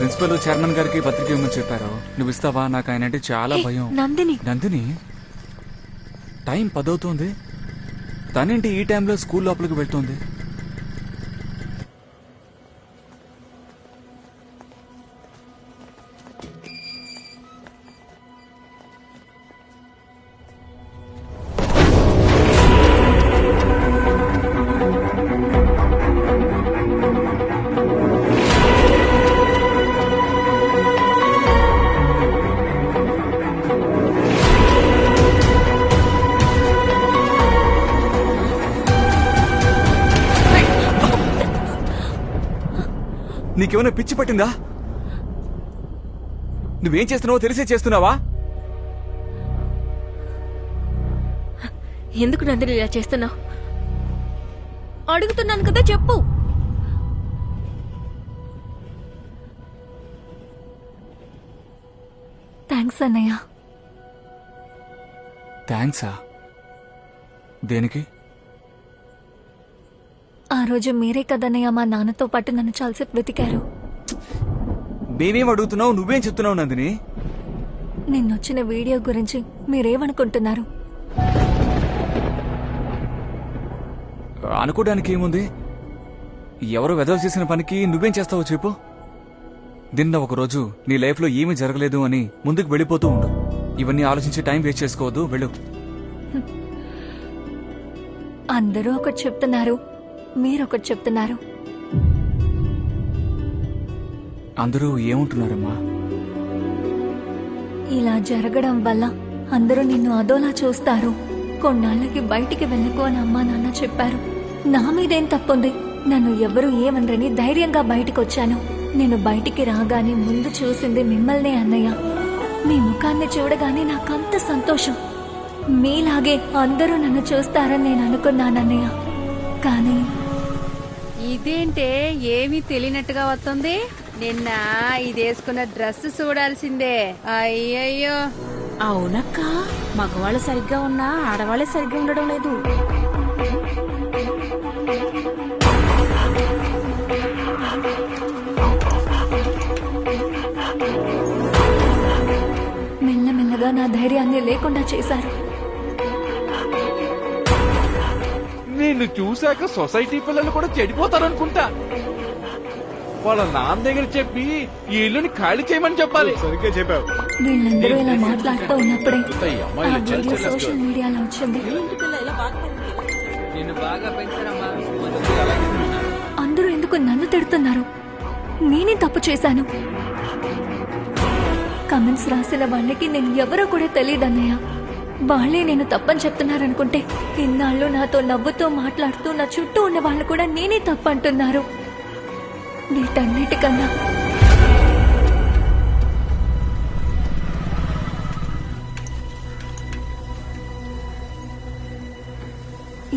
Principal chairman గారికి పత్రిక ఇవ్వమని చెప్పారు. నువ్వు ఇస్తావా? నాకు ఆయన అంటే చాలా భయం. నందిని. నందిని? టైం పదవుతోంది. తనేంటి ఈ టైంలో స్కూల్ లోపలికి వెళ్తోంది? నీకేమైనా పిచ్చి పట్టిందా? నువ్వేం చేస్తున్నావో తెలిసే చేస్తున్నావా? ఎందుకు నందిని ఇలా చేస్తున్నావు? అడుగుతున్నాను కదా చెప్పు. థ్యాంక్స్ అన్నయ్య. థ్యాంక్సా దేనికి? ఆ రోజు మీరే కదన్నయ్య మా నాన్నతో పాటు నన్ను చాలాసేపు వెతికారు. మేమేం అడుగుతున్నావు? నువ్వేం చెప్తున్నావు నందిని? నిన్నొచ్చిన వీడియో గురించి మీరేమనుకుంటున్నారు? అనుకోవడానికి ఏముంది? ఎవరో వెదవ చేసిన పనికి నువ్వేం చేస్తావో చెప్పు. నిన్న ఒక రోజు నీ లైఫ్లో ఏమీ జరగలేదు అని ముందుకు వెళ్ళిపోతూ ఉండు. ఇవన్నీ ఆలోచించి టైం వేస్ట్ చేసుకోవద్దు వెళ్ళు. అందరూ ఒకటి చెప్తున్నారు మీరొకటి చెప్తున్నారు. అందరూ ఏముంటున్నారమ్మా? ఇలా జరగడం వల్ల అందరూ నిన్ను అదోలా చూస్తారు. కొన్నాళ్ళకి బయటికి వెళ్ళకు అని అమ్మా నాన్న చెప్పారు. నా మీదేం తప్పుంది? నన్ను ఎవరు ఏమనరని ధైర్యంగా బయటికి వచ్చాను నేను బయటికి రాగానే ముందు చూసింది మిమ్మల్నే అన్నయ్య. మీ ముఖాన్ని చూడగానే నాకంత సంతోషం. మీలాగే అందరూ నన్ను చూస్తారని నేను అనుకున్నానన్నయ్య. కానీ ఇదేంటే ఏమీ తెలియనట్టుగా వస్తుంది? నిన్న ఇది వేసుకున్న డ్రెస్ చూడాల్సిందే. అయ్యయ్యో. అవునక్క మగవాళ్ళు సరిగ్గా ఉన్నా ఆడవాళ్ళే సరిగ్గా ఉండడం లేదు. మెల్లమెల్లగా నా ధైర్యాన్ని లేకుండా చేశారు. నిన్ను చూశాక సొసైటీ పిల్లలు కూడా చెడిపోతారనుకుంటా. వాళ్ళ నాన్న దగ్గర చెప్పి ఈ ఇల్లుని ఖాళీ చేయమని చెప్పాలి. సరిగ్గా చెప్పావు. వీళ్ళందరూ ఇలా మాట్లాడుతూ ఉన్నప్పుడే ఆ వీడియో సోషల్ మీడియాలో వచ్చింది అందరూ ఎందుకు నన్ను తిడుతున్నారు? నేనే తప్పు చేశాను. కమెంట్స్ రాసిన వాళ్ళకి నేను ఎవరో కూడా తెలియదన్నయ్య. వాళ్ళే నేను తప్పని చెప్తున్నారనుకుంటే ఇన్నాళ్ళు నాతో నవ్వుతో మాట్లాడుతూ నా చుట్టూ ఉన్న వాళ్ళు కూడా నేనే తప్పు అంటున్నారు వీటన్నిటికన్నా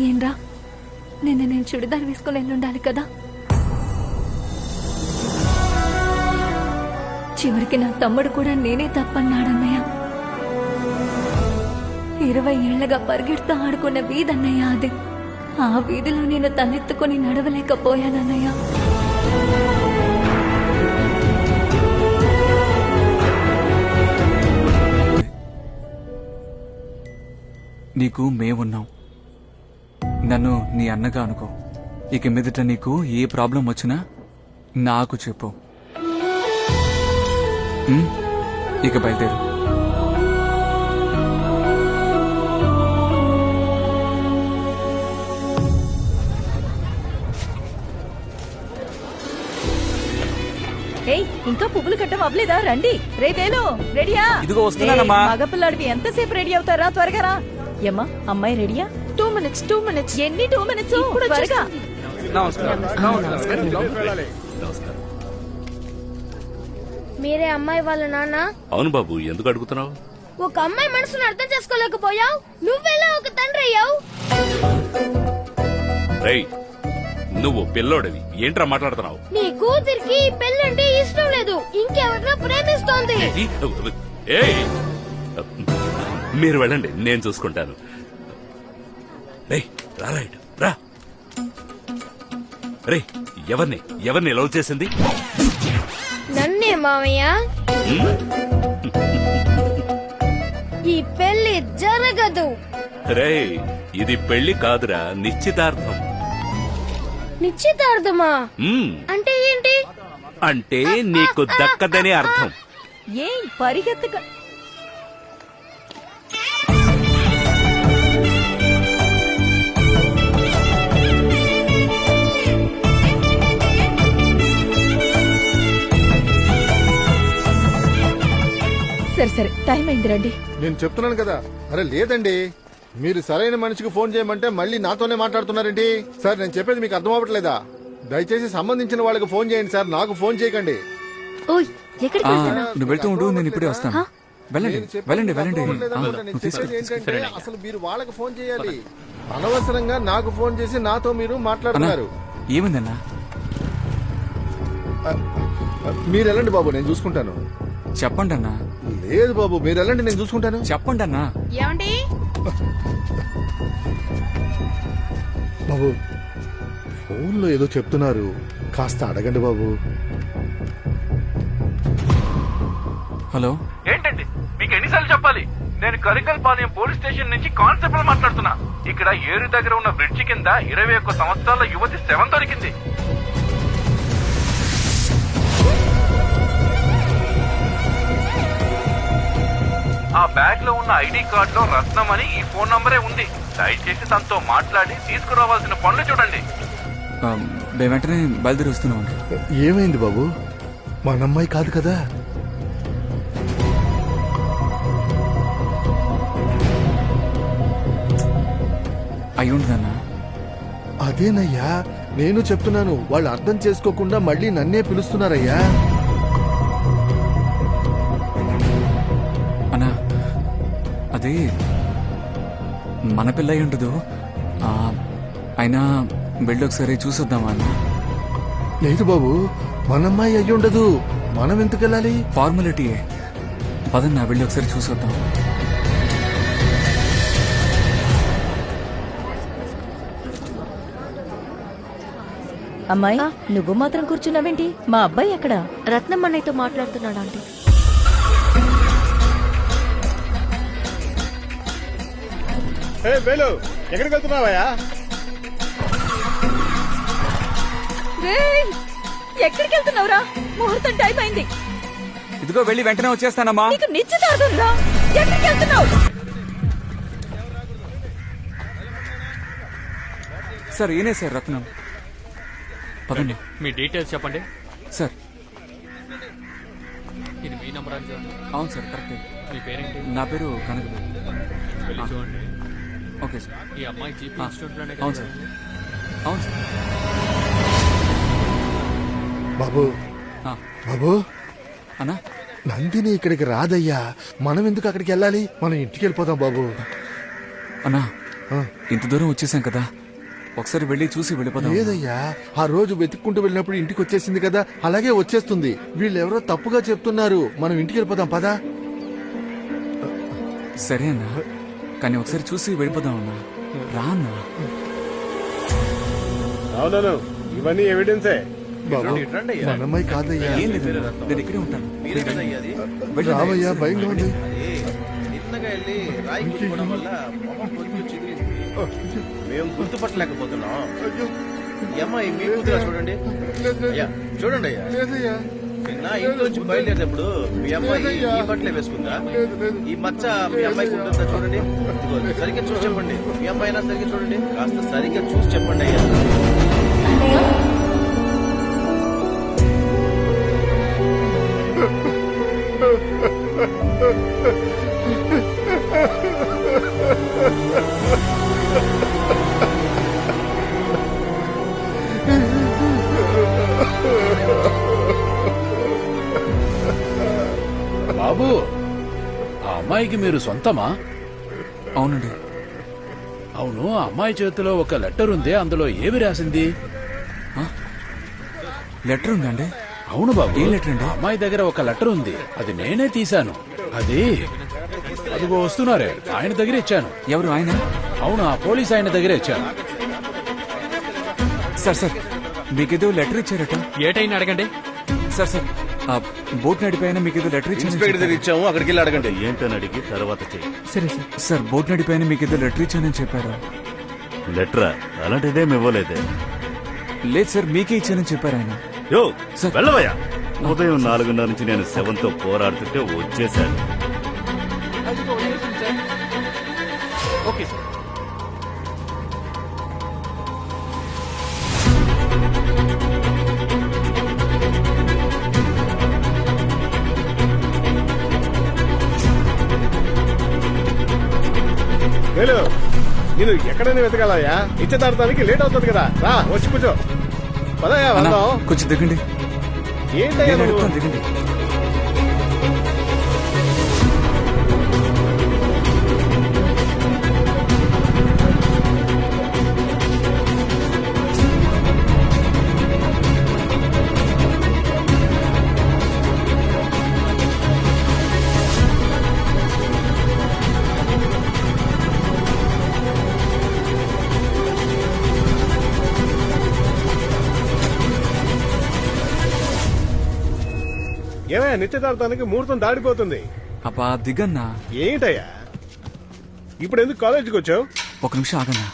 ఏంరా? నిన్న నేను చుడిదార్ వేసుకుని వెళ్ళి ఉండాలి కదా? చివరికి నా తమ్ముడు కూడా నేనే తప్పన్నాడన్నయ్య. ఇరవై ఏళ్ళగా పరిగెడుతూ ఆడుకున్న వీధన్నయ్య అది. ఆ వీధిలో నేను తలెత్తుకొని నడవలేకపోయానన్నయ్య. నీకు మేమున్నాం. నన్ను నీ అన్నగా అనుకో. ఇక మీదట నీకు ఏ ప్రాబ్లం వచ్చినా నాకు చెప్పు. ఇక బయలుదేరు. అవ్వలేదా రండి. రేపేలు రెడీయా? ఇదిగో వస్తున్నానమ్మా. మగపిల్లాడివి ఎంతసేపు రెడీ అవుతారా? త్వరగా రా. ఏమ్మా అమ్మాయి రెడీయా? Two minutes two minutes. ఎన్ని టూ మినిట్స్? త్వరగా. మీరే అమ్మాయి వాళ్ళ నాన్న? అవును బాబు ఎందుకు అడుగుతున్నావు? ఒక అమ్మాయి మనసును అర్థం చేసుకోలేకపోయావు. నువ్వెలా ఒక తండ్రి అయ్యావు? రేయ్ నువ్వు పిల్లోడివి. ఏంట్రా మాట్లాడుతున్నావు? నీ కూతురికి ఈ పెళ్ళంటే ఇష్టం లేదు. ఇంకెవరినో ప్రేమిస్తోంది. ఏయ్! మీరు వెళ్ళండి నేను చూసుకుంటాను. రా రే ఎవరిని ఎవరిని లవ్ చేసింది? నన్నే మామయ్య. ఈ పెళ్ళి జరగదు. రే ఇది పెళ్ళి కాదురా నిశ్చితార్థం. నిశ్చితార్థమా. అంటే ఏంటి? అంటే నీకు దక్కదని అర్థం. ఏం పరిగెత్తక సరే సరే టైం అయింది రండి. నేను చెప్తున్నాను కదా. అరే లేదండి. మీరు సరైన మనిషికి ఫోన్ చేయమంటే మళ్ళీ నాతోనే మాట్లాడుతున్నారేంటి? సార్ నేను చెప్పేది మీకు అర్థం అవ్వట్లేదా? దయచేసి సంబంధించిన వాళ్ళకి ఫోన్ చేయండి సార్ నాకు ఫోన్ చేయకండి. ఓయ్ ఎక్కడికి నువ్వు వెళ్తూ ఉండు నేను ఇప్పుడే వస్తాను. వెళ్ళండి నేను చెప్పేది వెళ్ళండి మీకు వెళ్ళండి. అర్థం అవ్వట్లేదా? ఆ, నేను నువ్వు తీసుకెళ్ళు చెప్పేది ఏంటంటే అసలు మీరు వాళ్ళకి ఫోన్ చేయాలి. అనవసరంగా నాకు ఫోన్ చేసి నాతో మీరు అన్నా మాట్లాడుతున్నారు ఏమైందన్నా? మీరు వెళ్ళండి బాబు నేను చూసుకుంటాను. చెప్పండి అన్నా లేదు బాబు మీరు వెళ్ళండి నేను చూసుకుంటాను. చెప్పండి అన్నా ఏమండి? బాబు ఫోన్లో ఏదో చెప్తున్నారు. కాస్త అడగండి బాబు. హలో? ఏంటండి? మీకు ఎన్నిసార్లు చెప్పాలి? నేను కరికల్ పాలెం పోలీస్ స్టేషన్ నుంచి కానిస్టేబుల్ మాట్లాడుతున్నా. ఇక్కడ ఏరు దగ్గర ఉన్న బ్రిడ్జి కింద ఇరవై ఒక్క సంవత్సరాల యువతి శవం దొరికింది. ఆ బ్యాగ్లో ఉన్న ఐడి కార్డ్లో రత్నం అని ఈ ఫోన్ నంబరే ఉంది. దయచేసి తనతో మాట్లాడి తీసుకురావాల్సిన పనులు చూడండి. మేము వెంటనే బయలుదేరి వస్తున్నాం ఏమైంది బాబు? మన అమ్మాయి కాదు కదా? అయి అదేనయ్యా నేను చెప్తున్నాను వాళ్ళు అర్థం చేసుకోకుండా మళ్ళీ నన్నే పిలుస్తున్నారయ్యా. అది మన పిల్ల అయి ఉండదు. ఆ, అయినా వెళ్ళి ఒకసారి చూసొద్దామా అన్న? లేదు బాబు మన అమ్మాయి అయ్యి ఉండదు. మనం ఎందుకు వెళ్ళాలి? ఫార్మాలిటీయే పదన్నా వెళ్ళి ఒకసారి చూసొద్దాం. అమ్మాయి నువ్వు మాత్రం కూర్చున్నావేంటి? మా అబ్బాయి ఎక్కడా? రత్నం అన్నయ్యతో మాట్లాడుతున్నాడు ఆంటీ. వేలు ఎక్కడికి వెళ్తున్నావయ్యా! ఎక్కడికి వెళ్తున్నావురా? ముహూర్తం టైం అయింది. ఇదిగో వెళ్ళి వెంటనే వచ్చేస్తానమ్మా. నీకు నిశ్చితార్థం రా ఎక్కడికి వెళ్తున్నావు? సార్ ఈయనే సార్ రత్నం. పదండి. మీ డీటెయిల్స్ చెప్పండి. సార్. ఇది మీ నంబర్ అని చూడండి అవును సార్ కరెక్టే. మీ పేరేంటి? నా పేరు వెళ్ళి చూడండి. ఓకే సార్ ఈ అమ్మాయి జీపీ ఆ, ఇన్స్టిట్యూట్లోనే అవును సార్ అవును సార్ బాబు. ఆ, బాబు. అన్నా? నందిని ఇక్కడికి రాదయ్యా. మనం ఎందుకు అక్కడికి వెళ్ళాలి? మనం ఇంటికి వెళ్ళిపోదాం బాబు. అన్నా ఆ, ఇంత దూరం వచ్చేసాం కదా. ఒకసారి వెళ్ళి చూసి వెళ్ళిపోదాం. లేదయ్యా. ఆ రోజు వెతుక్కుంటూ వెళ్ళినప్పుడు ఇంటికి వచ్చేసింది కదా. అలాగే వచ్చేస్తుంది. వీళ్ళు ఎవరో తప్పుగా చెప్తున్నారు. మనం ఇంటికి వెళ్ళిపోదాం పదా. సరే అన్నా. కానీ ఒకసారి చూసి వెళ్ళిపోదాం అన్నా రా అన్నా అవునవును ఇవన్నీ ఎవిడెన్సే బాబు మన అమ్మాయి కాదయ్యా. ఏం లేదు నేను ఇక్కడే ఉంటాను. వెళ్ళండి. రామయ్యా భయంగా ఉంది. నిన్నగా వెళ్ళి రాయి కొట్టుకోవడం వల్ల మొహం కొంచెం చిదిరింది. మేము గుర్తుపట్టలేకపోతున్నాం. ఈ అమ్మాయి మీ కూతురా చూడండి. అయ్యా చూడండి అయ్యా. లేదయ్యా. నిన్న ఇంటి నుంచి బయలుదేరేటప్పుడు మీ అమ్మాయి ఈ బట్టలే వేసుకుందా? ఈ మచ్చ మీ అమ్మాయికి ఉంటుందా చూడండి. సరిగ్గా చూసి చెప్పండి. మీ అమ్మాయి అయినా సరిగ్గా చూడండి. కాస్త సరిగ్గా చూసి చెప్పండి అయ్యా. అన్నయ్య బాబు అమ్మాయికి మీరు సొంతమా? అవునండి. అవును ఆ అమ్మాయి చేతిలో ఒక లెటర్ ఉంది అందులో ఏమి రాసింది? లెటర్ ఉందండి. అవును బాబు ఏ లెటర్ అండి? అమ్మాయి దగ్గర ఒక లెటర్ ఉంది. అది నేనే తీశాను. అది అదిగో వస్తున్నారే ఆయన దగ్గర ఇచ్చాను. ఎవరు ఆయన? అవును ఆ పోలీస్ ఆయన దగ్గర ఇచ్చాను. సార్ సార్ మీకేదో లెటర్ ఇచ్చారట. ఏటైనా అడగండి. సార్ సార్ ఆ బోట్ నడిపైన మీకు ఏదో లెటర్ ఇన్స్పెక్టర్ దగ్గర ఇచ్చాము అక్కడికి వెళ్ళి అడగండి. ఏంటని అడిగి తర్వాత చెయ్యి. సరే సార్. సార్ బోట్ నడిపైన మీకు ఏదో లెటర్ ఇచ్చానని చెప్పారు? లెటరా? అలాంటిదేం ఇవ్వలేదే. లేదు సార్ మీకే ఇచ్చానని చెప్పారు ఆయన. యో సార్. వెళ్ళవయ్యా. ఉదయం నాలుగున్నర నుంచి నేను శవంతో పోరాడుతుంటే వచ్చేసాను. ఎక్కడైనా వెతకాలయ్యా? ఇచ్చేదాడటానికి లేట్ అవుతుంది కదా. రా వచ్చి కూర్చో. పదయ్యా వెళ్దాం. కొంచెం దిగండి. ఏంటయ్యా దిగండి. ఏమయ్యా నిశ్చితార్థానికి ముహూర్తం దాడిపోతుంది అబ్బా దిగన్నా. ఏంటయ్యా? ఇప్పుడు ఎందుకు కాలేజీకి వచ్చావు? ఒక నిమిషం ఆగన్నా.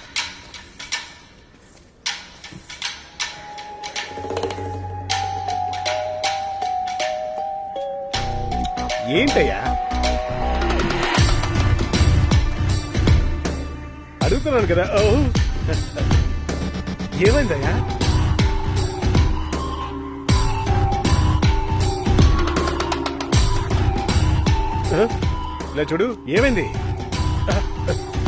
ఏంటయ్యా? అడుగుతున్నాను కదా. ఓ. ఏమైందయ్యా? ఇలా చూడు ఏమైంది?